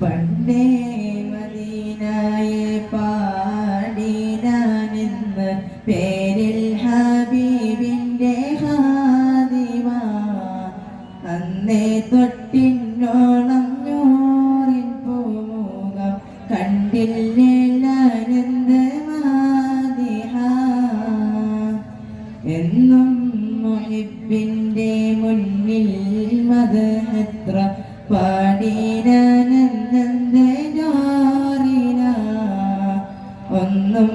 പണ്ടേ മദീനായെ പാടിനാനെന്ന് പേരിൽ ഹബീബിന്റെ ഹാദിമ. അന്നേ തൊട്ടിന്നോളഞ്ഞൂറിൻ പൂമുഖം കണ്ടില്ലേലാനന്ദമാതിഹ എന്നും മുഹിബിൻ എന്നും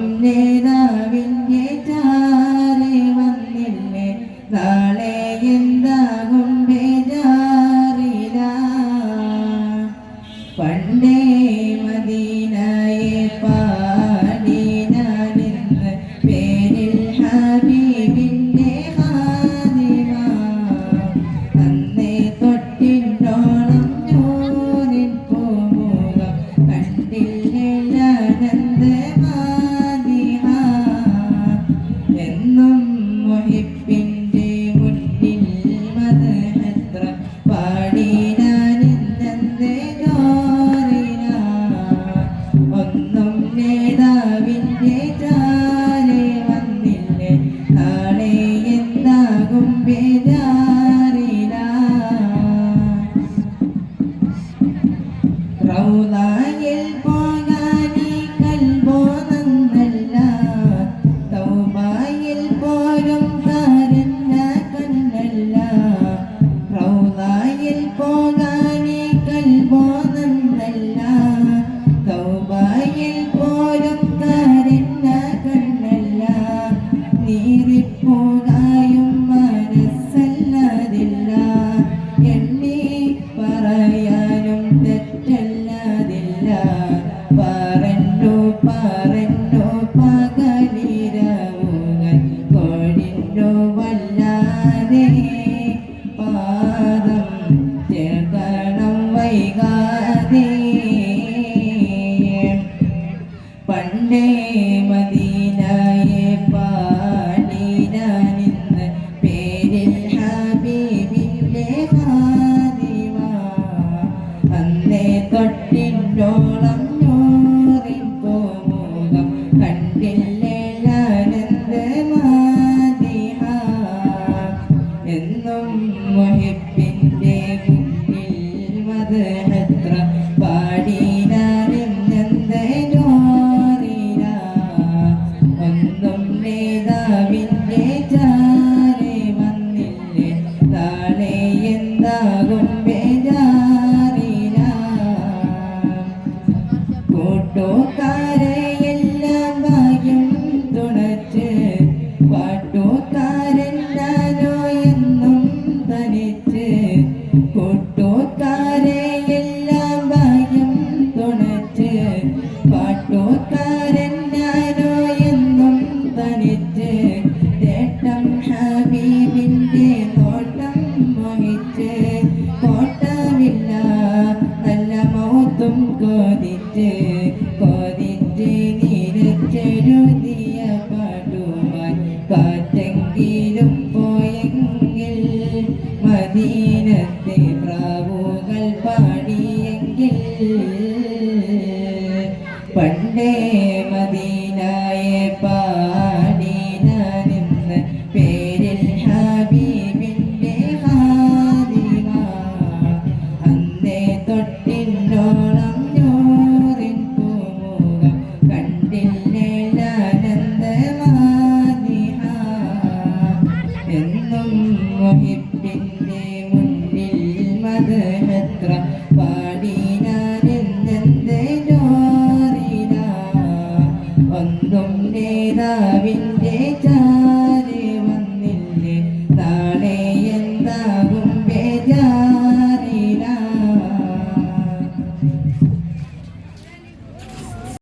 ഹബിബിന്റെ പാടി വന്നില്ലേ? നാളെ എന്താകും വേദ Amen. ഇനത്തെ പ്രാവുകൾ പാടിയെങ്കിൽ പണ്ടേ മദീനായ പാടി ഞാനിന്ന് പേരിൽ ഹബീബിന്റെ